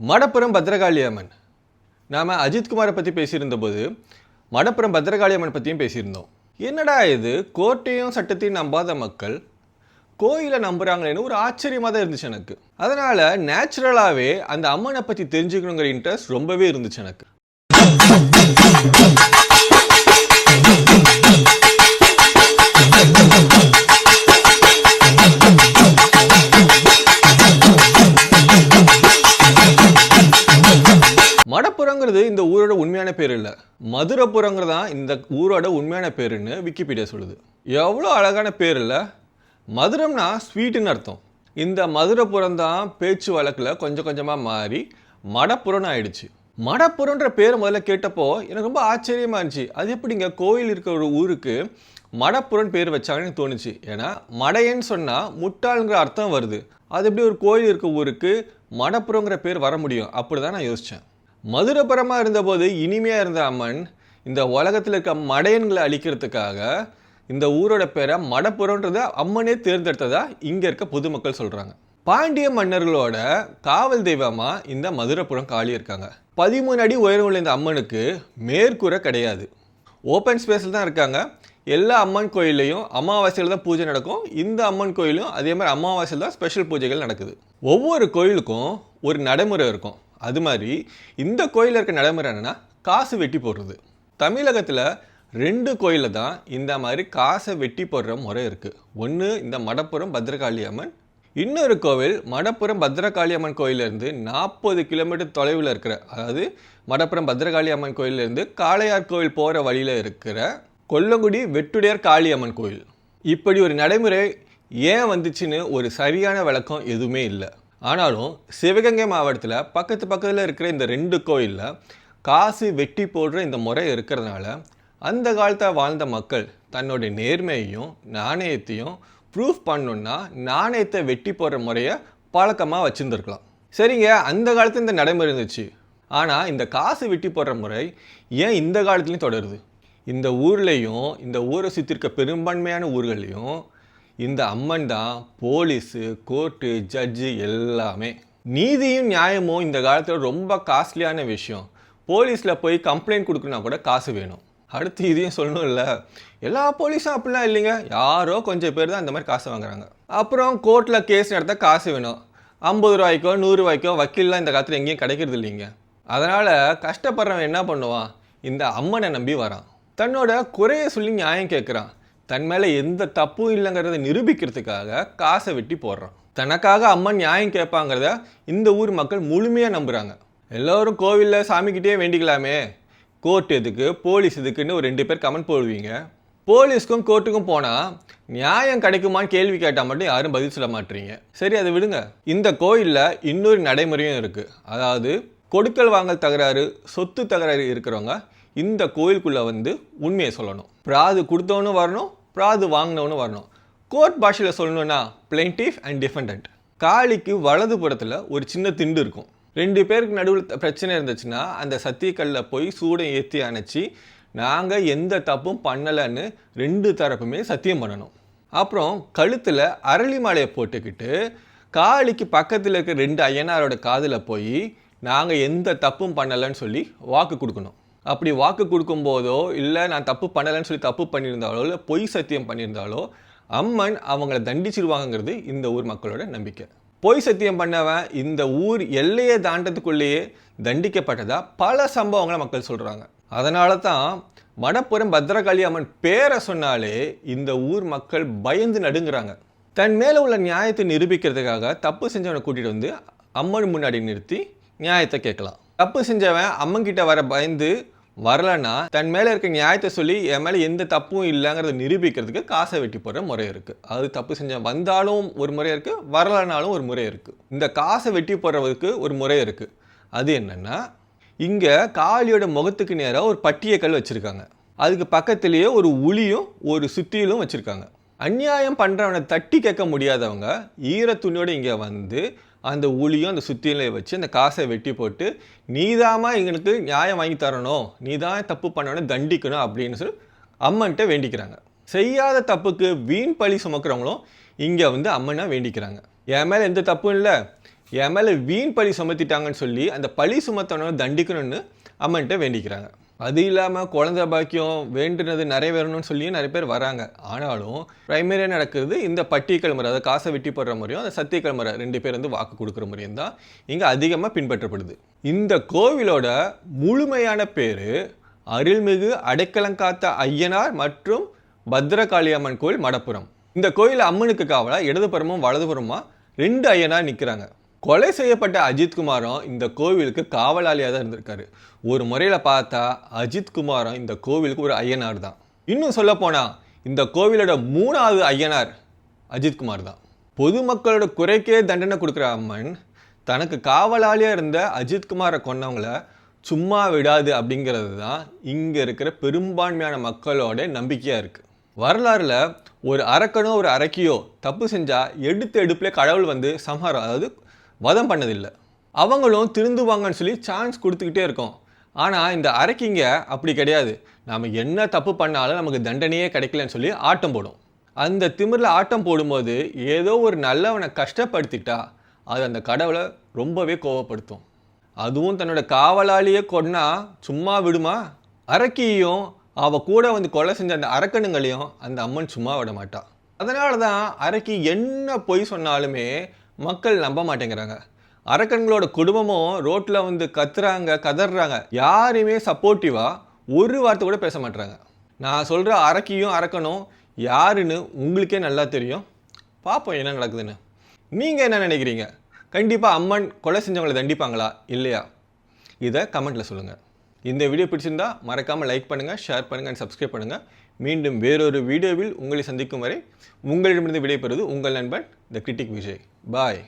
மடப்புறம் பத்ரகாளி அம்மன் நாம் அஜித்குமாரை பற்றி பேசியிருந்தபோது மடப்புறம் பத்ரகாளி அம்மன் பற்றியும் பேசியிருந்தோம். என்னடா இது? கோர்ட்டையும் சட்டத்தையும் நம்பாத மக்கள் கோயிலை நம்புறாங்களேன்னு ஒரு ஆச்சரியமாக தான் இருந்துச்சு எனக்கு. அதனால் நேச்சுரலாகவே அந்த அம்மனை பற்றி தெரிஞ்சுக்கணுங்கிற இன்ட்ரெஸ்ட் ரொம்பவே இருந்துச்சு எனக்கு. மடப்புறங்கிறது இந்த ஊரோட உண்மையான பேர் இல்லை. மதுரப்புறங்கிறது தான் இந்த ஊரோட உண்மையான பேருன்னு விக்கிபீடியா சொல்லுது. எவ்வளோ அழகான பேர் இல்லை. மதுரம்னா ஸ்வீட்டுன்னு அர்த்தம். இந்த மதுரப்புறம் தான் பேச்சு வழக்கில் கொஞ்சம் கொஞ்சமாக மாறி மடப்புறம்னு ஆயிடுச்சு. மடப்புறன்ற பேர் முதல்ல கேட்டப்போ எனக்கு ரொம்ப ஆச்சரியமா இருந்துச்சு. அது எப்படிங்க கோயில் இருக்கிற ஒரு ஊருக்கு மடப்புறன் பேர் வச்சாங்கன்னு தோணுச்சு. ஏன்னா மடையன்னு சொன்னால் முட்டாளுங்கிற அர்த்தம் வருது. அது எப்படி ஒரு கோயில் இருக்க ஊருக்கு மடப்புறங்கிற பேர் வர முடியும்? அப்படி தான் நான் யோசித்தேன் மதுரபரமாக இருந்தபோது இனிமையாக இருந்த அம்மன் இந்த உலகத்தில் இருக்க மடையன்களை அழிக்கிறதுக்காக இந்த ஊரோட பேரை மடப்புறன்றதை அம்மனே தேர்ந்தெடுத்ததா இங்கே இருக்க பொதுமக்கள் சொல்கிறாங்க பாண்டிய மன்னர்களோட காவல் தெய்வமாக இந்த மதுரப்புறம் காளி இருக்காங்க. பதிமூணு அடி உயரம் உள்ள இந்த அம்மனுக்கு மேற்கூரை கிடையாது. ஓப்பன் ஸ்பேஸில் தான் இருக்காங்க. எல்லா அம்மன் கோயில்லையும் அமாவாசையில் தான் பூஜை நடக்கும். இந்த அம்மன் கோயிலும் அதே மாதிரி அமாவாசையில் தான் ஸ்பெஷல் பூஜைகள் நடக்குது. ஒவ்வொரு கோயிலுக்கும் ஒரு நடைமுறை இருக்கும். அது மாதிரி இந்த கோயிலில் இருக்க நடைமுறை என்னென்னா காசு வெட்டி போடுறது. தமிழகத்தில் ரெண்டு கோயிலில் தான் இந்த மாதிரி காசை வெட்டி போடுற முறை இருக்குது ஒன்று இந்த மடப்புறம் பத்ரகாளி அம்மன் இன்னொரு கோவில் மடப்புறம் பத்ரகாளி அம்மன் கோயிலேருந்து நாற்பது கிலோமீட்டர் தொலைவில் இருக்கிற அதாவது மடப்புறம் பத்ரகாளி அம்மன் கோயிலேருந்து காளையார் கோவில் போகிற வழியில் இருக்கிற கொல்லங்குடி வெட்டுடையார் காளியம்மன் கோயில். இப்படி ஒரு நடைமுறை ஏன் வந்துச்சுன்னு ஒரு சரியான விளக்கம் எதுவுமே இல்லை. ஆனாலும் சிவகங்கை மாவட்டத்தில் பக்கத்து பக்கத்தில் இருக்கிற இந்த ரெண்டு கோயிலில் காசு வெட்டி போடுற இந்த முறை இருக்கிறதுனால அந்த காலத்தில் வாழ்ந்த மக்கள் தன்னுடைய நேர்மையையும் நாணயத்தையும் ப்ரூஃப் பண்ணணுன்னா நாணயத்தை வெட்டி போடுற முறையை பழக்கமாக வச்சுருந்துருக்கலாம். சரிங்க அந்த காலத்தில் இந்த நடைமுறை இருந்துச்சு. ஆனால் இந்த காசு வெட்டி போடுற முறை ஏன் இந்த காலத்துலேயும் தொடருது? இந்த ஊர்லேயும் இந்த ஊரை சுற்றி இருக்க பெரும்பான்மையான ஊர்கள்லேயும் இந்த அம்மன் தான் போலீஸு கோர்ட்டு ஜட்ஜு எல்லாமே. நீதியும் நியாயமும் இந்த காலத்தில் ரொம்ப காஸ்ட்லியான விஷயம். போலீஸில் போய் கம்ப்ளைண்ட் கொடுக்கணுன்னா கூட காசு வேணும். அடுத்து இதையும் சொல்லணும் இல்லை எல்லா போலீஸும் அப்படிலாம் இல்லைங்க. யாரோ கொஞ்சம் பேர் தான் இந்த மாதிரி காசு வாங்குறாங்க. அப்புறம் கோர்ட்டில் கேஸ் நடத்த காசு வேணும். ஐம்பது ரூபாய்க்கோ நூறுரூவாய்க்கோ வக்கீல்லாம் இந்த காலத்தில் எங்கேயும் கிடைக்கிறது இல்லைங்க. அதனால் கஷ்டப்படுறவன் என்ன பண்ணுவான்? இந்த அம்மனை நம்பி வரான். தன்னோட குறைய சொல்லி நியாயம் கேட்குறான். தன் மேலே எந்த தப்பும் இல்லைங்கிறத நிரூபிக்கிறதுக்காக காசை வெட்டி போடுறான். தனக்காக அம்மா நியாயம் கேட்பாங்கிறத இந்த ஊர் மக்கள் முழுமையாக நம்புகிறாங்க எல்லோரும் கோவிலில் சாமிக்கிட்டே வேண்டிக்கலாமே. கோர்ட் எதுக்கு போலீஸ் எதுக்குன்னு ஒரு ரெண்டு பேர் கமெண்ட் போடுவீங்க. போலீஸ்க்கும் கோர்ட்டுக்கும் போனால் நியாயம் கிடைக்குமான்னு கேள்வி கேட்டால் மட்டும் யாரும் பதில் சொல்ல மாட்டீங்க. சரி அதை விடுங்க. இந்த கோயிலில் இன்னொரு நடைமுறையும் இருக்குது அதாவது கொடுக்கல் வாங்கல் தகராறு சொத்து தகராறு இருக்கிறவங்க இந்த கோயிலுக்குள்ளே வந்து உண்மையை சொல்லணும். பிராது கொடுத்தவனும் வரணும் பிராது வாங்கினவனும் வரணும். கோர்ட் பாஷையில் சொல்லணும்னா பிளெயின்டிஃப் அண்ட் டிஃபெண்டன்ட் காளிக்கு வலது புறத்தில் ஒரு சின்ன திண்டு இருக்கும். ரெண்டு பேருக்கு நடுவில் பிரச்சனை இருந்துச்சுன்னா அந்த சத்தியக்கல்ல போய் சூடை ஏற்றி அணைச்சி நாங்கள் எந்த தப்பும் பண்ணலைன்னு ரெண்டு தரப்புமே சத்தியம் பண்ணணும். அப்புறம் கழுத்தில் அரளி மாலையை போட்டுக்கிட்டு காளிக்கு பக்கத்தில் இருக்க ரெண்டு ஐயனாரோட காதில் போய் நாங்கள் எந்த தப்பும் பண்ணலைன்னு சொல்லி வாக்கு கொடுக்கணும். அப்படி வாக்கு கொடுக்கும்போதோ இல்லை நான் தப்பு பண்ணலைன்னு சொல்லி தப்பு பண்ணியிருந்தாலோ இல்லை பொய் சத்தியம் பண்ணியிருந்தாலோ அம்மன் அவங்கள தண்டிச்சிருவாங்கங்கிறது இந்த ஊர் மக்களோட நம்பிக்கை. பொய் சத்தியம் பண்ணவன் இந்த ஊர் எல்லையை தாண்டத்துக்குள்ளேயே தண்டிக்கப்பட்டதா பல சம்பவங்களை மக்கள் சொல்கிறாங்க அதனால தான் மணப்புறம் பத்ரகாளி அம்மன் பேரை சொன்னாலே இந்த ஊர் மக்கள் பயந்து நடுங்கிறாங்க. தன் மேலே உள்ள நியாயத்தை நிரூபிக்கிறதுக்காக தப்பு செஞ்சவனை கூட்டிகிட்டு வந்து அம்மன் முன்னாடி நிறுத்தி நியாயத்தை கேட்கலாம். தப்பு செஞ்சவன் அம்மன் கிட்ட வர பயந்து வரலன்னா தன் மேலே இருக்க நியாயத்தை சொல்லி என் மேலே எந்த தப்பும் இல்லைங்கிறத நிரூபிக்கிறதுக்கு காசை வெட்டி போடுற முறை இருக்குது அது தப்பு செஞ்ச வந்தாலும் ஒரு முறை இருக்குது வரலனாலும் ஒரு முறை இருக்குது இந்த காசை வெட்டி போடுறதுக்கு ஒரு முறை இருக்குது அது என்னென்னா இங்கே காளியோட முகத்துக்கு நேராக ஒரு பட்டியக்கல் வச்சுருக்காங்க. அதுக்கு பக்கத்துலேயே ஒரு உளியும் ஒரு சுத்தியிலும் வச்சுருக்காங்க. அநியாயம் பண்ணுறவனை தட்டி கேட்க முடியாதவங்க ஈர துணியோடு இங்கே வந்து அந்த உளியும் அந்த சுத்தியிலையும் வச்சு அந்த காசை வெட்டி போட்டு நீதாமா எங்களுக்கு நியாயம் வாங்கி தரணும். நீ தான் தப்பு பண்ணணும் தண்டிக்கணும் அப்படின்னு சொல்லி அம்மன்கிட்ட வேண்டிக்கிறாங்க. செய்யாத தப்புக்கு வீண் பழி சுமக்கிறவங்களும் இங்கே வந்து அம்மனை வேண்டிக்கிறாங்க. என் மேலே எந்த தப்பும் இல்லை. என் மேலே வீண் பழி சுமத்திட்டாங்கன்னு சொல்லி அந்த பழி சுமத்தவனை தண்டிக்கணும்னு அம்மன்கிட்ட வேண்டிக்கிறாங்க. அது இல்லாமல் குழந்தை பாக்கியம் வேண்டுனது நிறைவேறணும்னு சொல்லியும் நிறைய பேர் வராங்க. ஆனாலும் ப்ரைமரியாக நடக்கிறது இந்த பட்டியல் முறை அதை காசை வெட்டி போடுற முறையும் அந்த சத்தியக்கல் முறை ரெண்டு பேர் வந்து வாக்கு கொடுக்குற முறையும் தான் இங்கே அதிகமாக பின்பற்றப்படுது. இந்த கோவிலோட முழுமையான பேர் அருள்மிகு அடைக்கலங்காத்த ஐயனார் மற்றும் பத்ரகாளி அம்மன் கோயில் மடப்புரம் இந்த கோயில் அம்மனுக்கு காவலாக இடதுபுறமும் வலதுபுறமாக ரெண்டு ஐயனார் நிற்கிறாங்க கொலை செய்யப்பட்ட அஜித்குமாரும் இந்த கோவிலுக்கு காவலாளியாக தான் இருந்திருக்காரு. ஒரு முறையில் பார்த்தா அஜித்குமாரும் இந்த கோவிலுக்கு ஒரு ஐயனார் தான். இன்னும் சொல்ல இந்த கோவிலோட மூணாவது ஐயனார் அஜித்குமார் தான். பொதுமக்களோட குறைக்கே தண்டனை கொடுக்குற அம்மன் தனக்கு காவலாளியாக இருந்த அஜித்குமாரை கொன்னவங்கள சும்மா விடாது அப்படிங்கிறது தான் இங்கே இருக்கிற பெரும்பான்மையான மக்களோட நம்பிக்கையாக இருக்குது வரலாறில் ஒரு அரக்கனோ ஒரு அரக்கியோ தப்பு செஞ்சால் எடுத்து எடுப்பில் கடவுள் வந்து சம்ஹாரம் அதாவது வதம் பண்ணதில்லை. அவங்களும் திருந்துவாங்கன்னு சொல்லி சான்ஸ் கொடுத்துக்கிட்டே இருக்கோம். ஆனால் இந்த அரைக்கிங்க அப்படி கிடையாது. நாம் என்ன தப்பு பண்ணாலும் நமக்கு தண்டனையே கிடைக்கலன்னு சொல்லி ஆட்டம் போடும். அந்த திமிரில் ஆட்டம் போடும்போது ஏதோ ஒரு நல்லவனை கஷ்டப்படுத்திட்டா அது அந்த கடவுளை ரொம்பவே கோவப்படுத்தும். அதுவும் தன்னோட காவலாளியே கொன்னா சும்மா விடுமா? அரக்கியையும் அவள் கூட வந்து கொலை செஞ்ச அந்த அரக்கணுங்களையும் அந்த அம்மன் சும்மா விட மாட்டாள் அதனால தான் அரக்கி என்ன பொய் சொன்னாலுமே மக்கள் நம்ப மாட்டேங்கிறாங்க. அரக்கன்களோட குடும்பமும் ரோட்டில் வந்து கத்துறாங்க கதறாங்க யாரையுமே சப்போர்ட்டிவாக ஒரு வார்த்தை கூட பேச மாட்டுறாங்க நான் சொல்கிற அரக்கியும் அரக்கனும் யாருன்னு உங்களுக்கே நல்லா தெரியும். பார்ப்போம் என்ன நடக்குதுன்னு. நீங்கள் என்ன நினைக்கிறீங்க? கண்டிப்பாக அம்மன் கொலை செஞ்சவங்களை தண்டிப்பாங்களா? இல்லையா? இதை கமெண்ட்டில் சொல்லுங்கள் இந்த வீடியோ பிடிச்சிருந்தா மறக்காமல் லைக் பண்ணுங்கள் ஷேர் பண்ணுங்கள் அண்ட் சப்ஸ்கிரைப் பண்ணுங்கள் மீண்டும் வேறொரு வீடியோவில் உங்களை சந்திக்கும் வரை உங்களிடமிருந்து விடைபெறுவது உங்கள் நண்பன் த கிரிட்டிக் விஜய் பாய்